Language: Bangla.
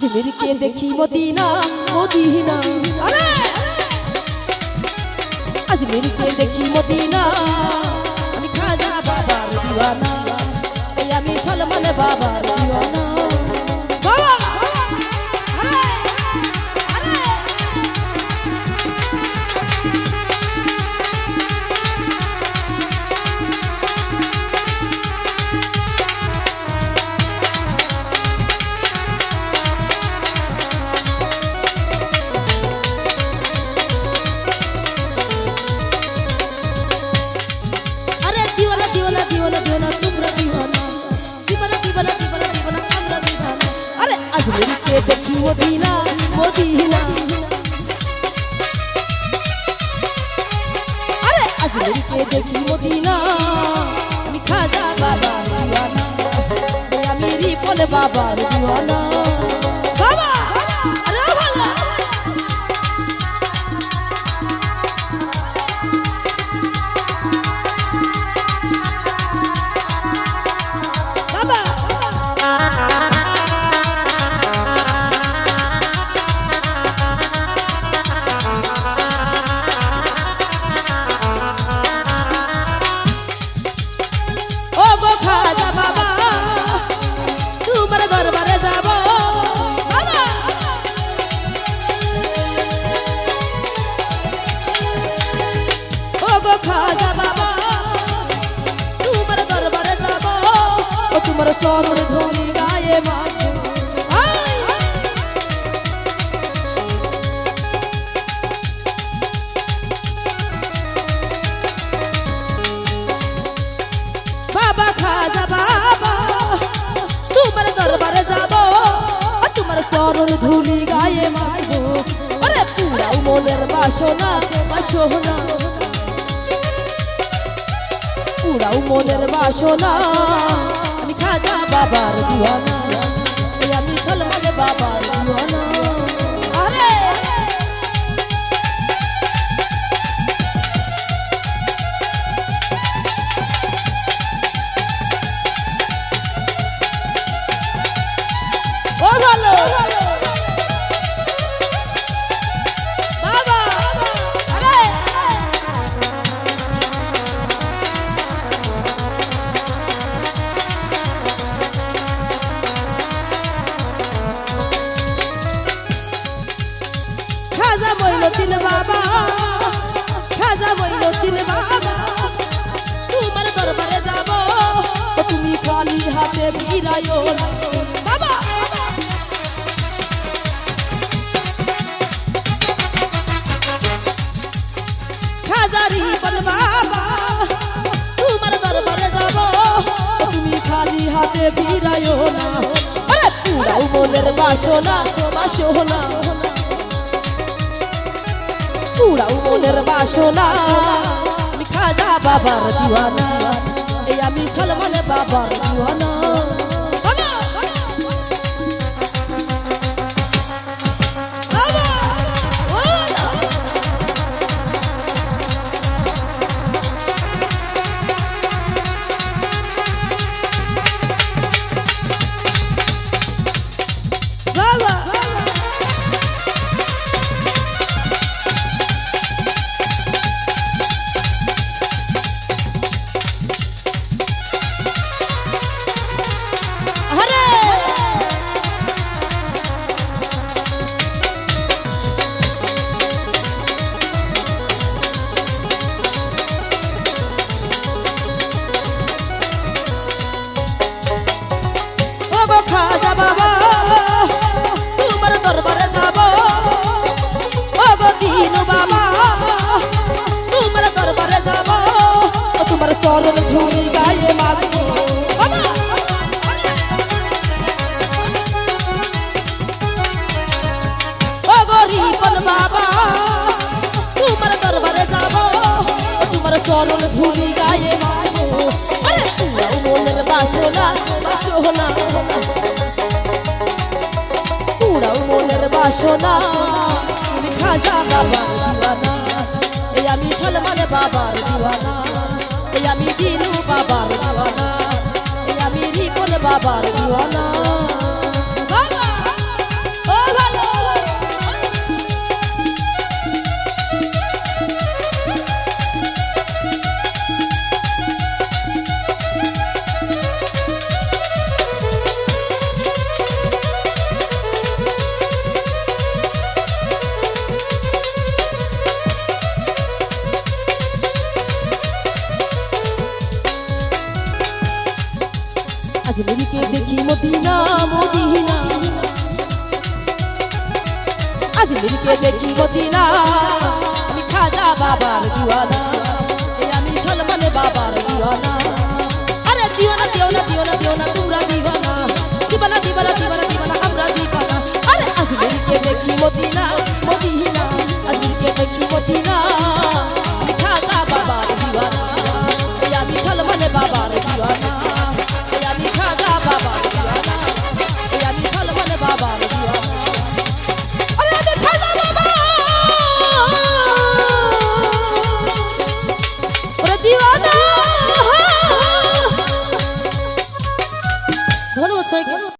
আজমিরকে দেখি মদিনা মদিনা আজমিরকে দেখি মদিনা আমি খাজা বাবার দিওয়ানা আমি সলমান বাবার দেখি মদিনা। মদিনা আরে আজমিরকে দেখি মদিনা আমি খাজা বাবা দিওয়ানা। আমি ধনি গায়ে আয়! বাবা খাজা বাবা, তোমার দরবারে যাব তোমার চরণ ধুলি গায়ে মাখো। আরে পুরাও মনের বাসনা বাসনা। পুরাও মনের বাসনা। বাবার দিওয়ানা। এই আমি সলমান বাবার খাজা তিন বাবা। খাজা বইল তিন বাবা। তোমার দরবারে যাব। তুমি খালি হাতে না। বাবা। খাজারি বল বাবা, তোমার দরবারে যাব। তুমি খালি হাতে ফিরাইও না। পুরাও মনের বাসনা বাসনা। পুরাও মনের বাসনা। আমি খাজা বাবার দিওয়ানা এই আমি সলমান বাবার দিওয়ানা। বাবা, তোমার দরবারে যাব, তোমার চরণ ধুলি গায়ে আরে পুরাও মনের বাসনা বাসনা। পুরাও মনের বাসনা, তুমি খাজা বাবার দিওয়ানা, এই আমি সলমান বাবার বাবার দিওয়ানা। তাকিয়ে দেখি মদিনা মদিনা। আজমিরকে দেখি মদিনা, আমি খাজা বাবার জুয়ানা আমি সলমান বাবার জুয়ানা আরে দিওয়ানা দিওয়ানা দিওয়ানা দিওয়ানা, তোমরা দিওয়ানা। দিবানা দিবানা দিবানা দিবানা, আমরা দিবানা। আরে আজমিরকে দেখি মদিনা মদিনা। আজমিরকে দেখি মদিনা।